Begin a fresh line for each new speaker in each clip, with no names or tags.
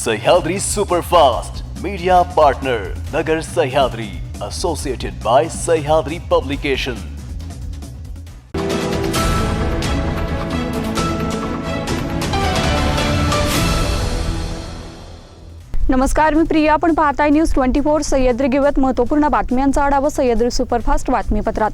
Sahyadri superfast media partner Nagar Sahyadri associated by Sahyadri publication
नमस्कार मी प्रिया. आपण पाहताय न्यूज ट्वेंटी फोर सह्याद्री घेऊयात. महत्त्वपूर्ण बातम्यांचा आढावा सह्याद्री सुपरफास्ट बातमीपत्रात.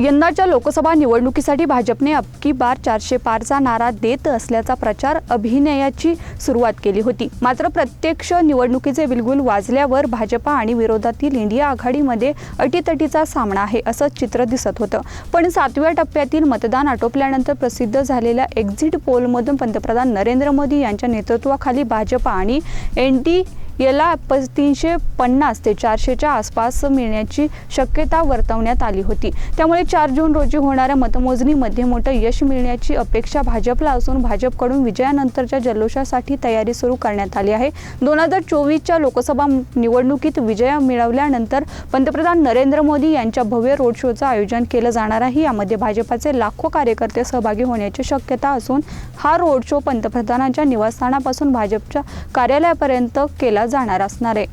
यंदाच्या लोकसभा निवडणुकीसाठी भाजपने अबकी बार चारशे पारचा नारा देत असल्याचा प्रचार अभिनयाची सुरुवात केली होती. मात्र प्रत्यक्ष निवडणुकीचे बिलगुल वाजल्यावर भाजपा आणि विरोधातील इंडिया आघाडीमध्ये अटीतटीचा सामना आहे असं चित्र दिसत होतं. पण सातव्या टप्प्यातील मतदान आटोपल्यानंतर प्रसिद्ध झालेल्या एक्झिट पोलमधून पंतप्रधान नरेंद्र मोदी यांच्या नेतृत्वाखाली भाजपा आणि एन डी याला प तीनशे पन्नास ते चारशेच्या आसपास मिळण्याची शक्यता वर्तवण्यात आली होती. त्यामुळे चार जून रोजी होणाऱ्या मतमोजणीमध्ये मोठं यश मिळण्याची अपेक्षा भाजपला असून भाजपकडून विजयानंतरच्या जल्लोषासाठी तयारी सुरू करण्यात आली आहे. दोन हजार चोवीसच्या लोकसभा निवडणुकीत विजय मिळवल्यानंतर पंतप्रधान नरेंद्र मोदी यांच्या भव्य रोड शोचं आयोजन केलं जाणार आहे. यामध्ये भाजपाचे लाखो कार्यकर्ते सहभागी होण्याची शक्यता असून हा रोड शो पंतप्रधानांच्या निवासस्थानापासून भाजपच्या कार्यालयापर्यंत केला जाणार असणार. आहे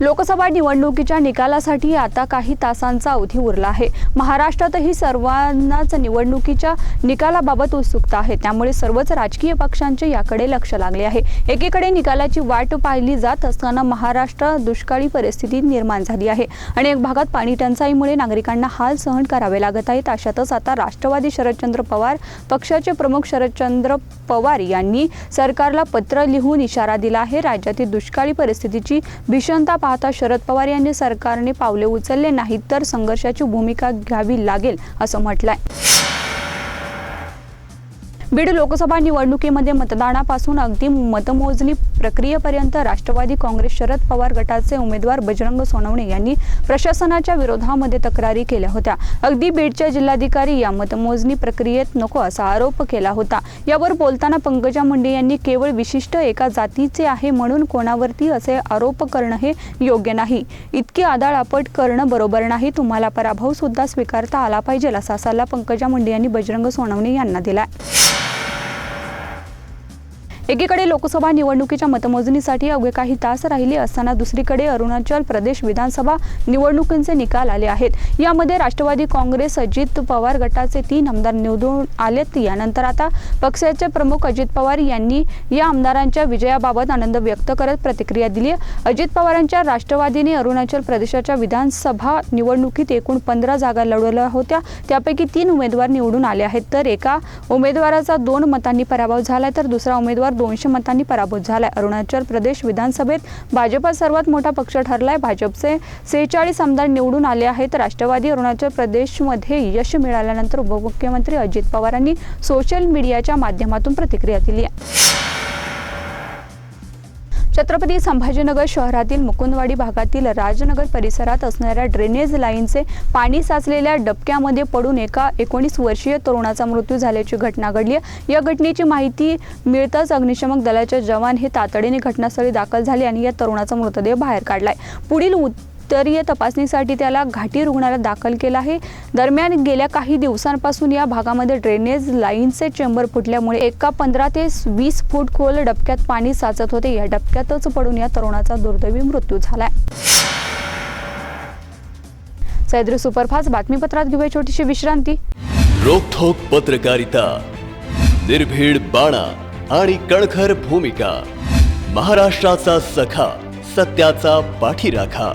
लोकसभा निवडणुकीच्या निकालासाठी आता काही तासांचा अवधी उरला आहे. महाराष्ट्रातही सर्वांनाच निवडणुकीच्या निकालाबाबत उत्सुकता आहे. त्यामुळे सर्वच राजकीय पक्षांचे याकडे लक्ष लागले आहे. एकीकडे निकालाची वाट पाहिली जात असताना महाराष्ट्र दुष्काळी परिस्थिती निर्माण झाली आहे. अनेक भागात पाणी टंचाईमुळे नागरिकांना हाल सहन करावे लागत आहेत. अशातच आता राष्ट्रवादी शरदचंद्र पवार पक्षाचे प्रमुख शरदचंद्र पवार यांनी सरकारला पत्र लिहून इशारा दिला आहे. राज्यातील दुष्काळी परिस्थितीची भीषणता पाहता शरद पवार यांनी सरकारने पावले उचलले नाहीत तर संघर्षाची भूमिका घ्यावी लागेल असं म्हटलंय. बीड लोकसभा निवडणुकीमध्ये मतदानापासून अगदी मतमोजणी प्रक्रियेपर्यंत राष्ट्रवादी काँग्रेस शरद पवार गटाचे उमेदवार बजरंग सोनवणे यांनी प्रशासनाच्या विरोधामध्ये तक्रारी केल्या होत्या. अगदी बीडच्या जिल्हाधिकारी या मतमोजणी प्रक्रियेत नको असा आरोप केला होता. यावर बोलताना पंकजा मुंडे यांनी केवळ विशिष्ट एका जातीचे आहे म्हणून कोणावरती असे आरोप करणं हे योग्य नाही. इतकी आदाळापट करणं बरोबर नाही. तुम्हाला पराभव सुद्धा स्वीकारता आला पाहिजे असा सल्ला पंकजा मुंडे यांनी बजरंग सोनवणे यांना दिलाय. एकीकडे लोकसभा निवडणुकीच्या मतमोजणीसाठी अवघे काही तास राहिले असताना दुसरीकडे अरुणाचल प्रदेश विधानसभा निवडणुकींचे निकाल आले आहेत. यामध्ये राष्ट्रवादी काँग्रेस अजित पवार गटाचे तीन आमदार निवडून आलेत. यानंतर आता पक्षाचे प्रमुख अजित पवार यांनी या आमदारांच्या विजयाबाबत आनंद व्यक्त करत प्रतिक्रिया दिली अजित पवारांच्या राष्ट्रवादीने अरुणाचल प्रदेशाच्या विधानसभा निवडणुकीत एकूण पंधरा जागा लढवल्या होत्या. त्यापैकी तीन उमेदवार निवडून आले आहेत. तर एका उमेदवाराचा दोन मतांनी पराभव झाला तर दुसरा उमेदवार दोनशे मतांनी पराभूत झालाय. अरुणाचल प्रदेश विधानसभेत भाजपा सर्वात मोठा पक्ष ठरलाय. भाजपचे सेहेचाळीस आमदार निवडून आले आहेत. राष्ट्रवादी अरुणाचल प्रदेशमध्ये यश मिळाल्यानंतर उपमुख्यमंत्री अजित पवारांनी सोशल मीडियाच्या माध्यमातून प्रतिक्रिया दिली आहे. छत्रपती संभाजीनगर शहरातील मुकुंदवाडी भागातील राजनगर परिसरात असणाऱ्या ड्रेनेज लाईनचे पाणी साचलेल्या डबक्यामध्ये पडून एका एकोणीस वर्षीय तरुणाचा मृत्यू झाल्याची घटना घडली या घटनेची माहिती मिळताच अग्निशमक दलाचे जवान हे तातडीने घटनास्थळी दाखल झाले आणि या तरुणाचा मृतदेह बाहेर काढलाय. पुढील उत्तरीय तपासणीसाठी त्याला घाटी रुग्णालयात दाखल केलं आहे. दरम्यान गेल्या काही दिवसांपासून या भागामध्ये ड्रेनेज लाईनचे चेंबर फुटल्यामुळे एका पंधरा ते वीस फूट खोल डबक्यात पाणी साचत होते. या डबक्यातच पडून या तरुणाचा दुर्दैवी मृत्यू झालाय. सह्याद्री सुपरफास्ट बातमीपत्रात घेऊया छोटीशी विश्रांती.
रोखोक पत्रकारिता निर्भीड बाणा आणि कणखर भूमिका महाराष्ट्राचा सखा सत्याचा पाठीराखा.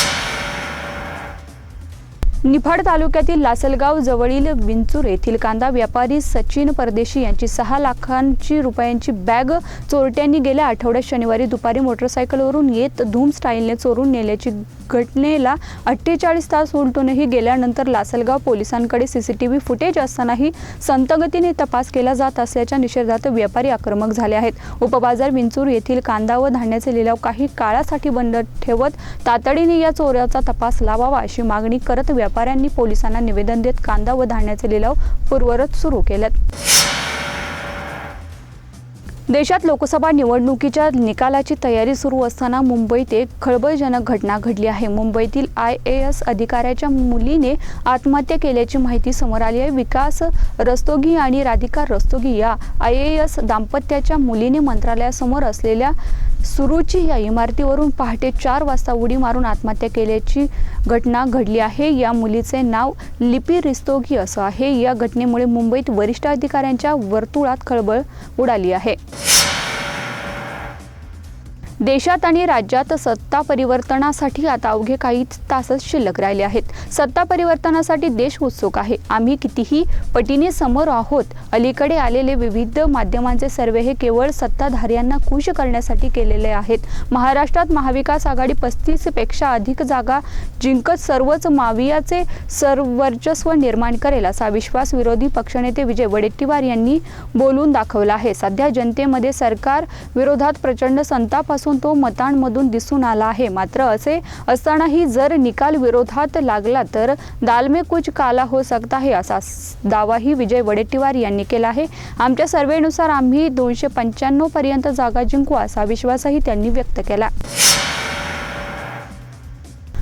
निफाड तालुक्यातील लासलगाव जवळील विंचूर येथील कांदा व्यापारी सचिन परदेशी यांची सहा लाखांची रुपयांची बॅग चोरट्यांनी गेल्या आठवड्यात शनिवारी दुपारी मोटरसायकलवरून येत धूम स्टाईलने चोरून नेल्याची घटनेला अठ्ठेचाळीस तास उलटूनही गेल्यानंतर लासलगाव पोलिसांकडे सीसीटीव्ही फुटेज असतानाही संतगतीने तपास केला जात असल्याच्या निषेधात व्यापारी आक्रमक झाले आहेत. उपबाजार विंचूर येथील कांदा व धान्याचे लिलाव काही काळासाठी बंद ठेवत तातडीने या चोऱ्याचा तपास लावावा अशी मागणी करत व्यापाऱ्यांनी पोलिसांना निवेदन देत कांदा व धान्याचे लिलाव पूर्वरत सुरू केल्यात देशात लोकसभा निवडणुकीच्या निकालाची तयारी सुरू असताना मुंबईत एक खळबळजनक घटना घडली आहे. मुंबईतील आय ए एस अधिकाऱ्याच्या मुलीने आत्महत्या केल्याची माहिती समोर आली आहे. विकास रस्तोगी आणि राधिका रस्तोगी या आय ए एस दाम्पत्याच्या मुलीने मंत्रालयासमोर असलेल्या सुरुची या इमारतीवरून पहाटे चार वाजता उडी मारून आत्महत्या केल्याची घटना घडली आहे. या मुलीचे नाव लिपी रिस्तोगी असं आहे. या घटनेमुळे मुंबईत वरिष्ठ अधिकाऱ्यांच्या वर्तुळात खळबळ उडाली आहे. देशात आणि राज्यात सत्ता परिवर्तनासाठी आता अवघे काही तासच शिल्लक राहिले आहेत. सत्ता परिवर्तनासाठी देश उत्सुक आहे. आम्ही कितीही पटीने समोर आहोत अलीकडे आलेले विविध माध्यमांचे सर्वे हे केवळ सत्ताधाऱ्यांना खुश करण्यासाठी केलेले आहेत. महाराष्ट्रात महाविकास आघाडी पस्तीसपेक्षा अधिक जागा जिंकत सर्वच मावियाचे सर्ववर्चस्व निर्माण करेल असा विश्वास विरोधी पक्षनेते विजय वडेट्टीवार यांनी बोलून दाखवला आहे. सध्या जनतेमध्ये सरकार विरोधात प्रचंड संताप असून तो मतांमधून दिसून आला आहे. मात्र असे असतानाही जर निकाल विरोधात लागला तर दाल में कुछ काला हो सकता है असा दावाही विजय वडेट्टीवार यांनी केला आहे. आमच्या सर्वेनुसार आम्ही दोनशे पंच्याण्णव पर्यंत जागा जिंकू असा विश्वासही त्यांनी व्यक्त केला.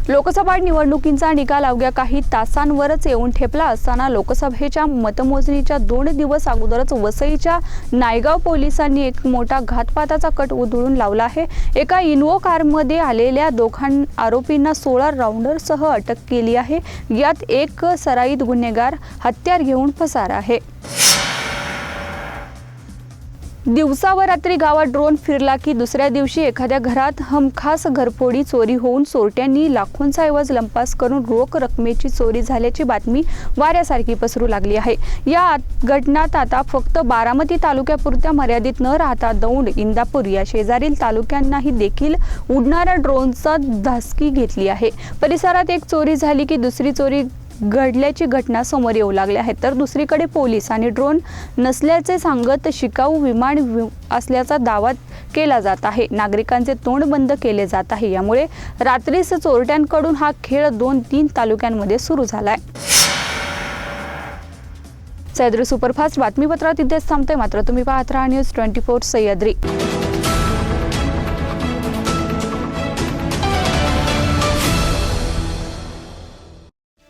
लोकसभा निवडणुकींचा निकाल अवघ्या काही तासांवरच येऊन ठेपला असताना लोकसभेच्या मतमोजणीच्या दोन दिवस अगोदरच वसईच्या नायगाव पोलिसांनी एक मोठा घातपाताचा कट उधळून लावला आहे. एका इन्वो कारमध्ये आलेल्या दोघां आरोपींना सोळा राऊंडरसह अटक केली आहे. यात एक सराईत गुन्हेगार हत्यार घेऊन फसार आहे. दिवसा व रात्री गावात ड्रोन फिरला की दुसऱ्या दिवशी एखाद्या घरात हमखास घरफोडी चोरी होऊन चोरट्यांनी लाखोंचा ऐवज लंपास करून रोख रकमेची चोरी झाल्याची बातमी वाऱ्यासारखी पसरू लागली आहे. या घटनात आता फक्त बारामती तालुक्यापुरत्या मर्यादित न राहता दौंड इंदापूर या शेजारील तालुक्यांनाही देखील उडणाऱ्या ड्रोनचा धासकी घेतली आहे. परिसरात एक चोरी झाली की दुसरी चोरी घडल्याची घटना समोर येऊ लागल्या आहेत तर दुसरीकडे पोलीस आणि ड्रोन नसल्याचे सांगत शिकाऊ विमान वि- असल्याचा दावा केला जात आहे. नागरिकांचे तोंड बंद केले जात आहे. यामुळे रात्रीच चोरट्यांकडून हा खेळ दोन तीन तालुक्यांमध्ये सुरू झाला आहे सह्याद्री सुपरफास्ट बातमीपत्रात इथेच थांबते मात्र तुम्ही पाहत राहा न्यूज ट्वेंटी फोर सह्याद्री.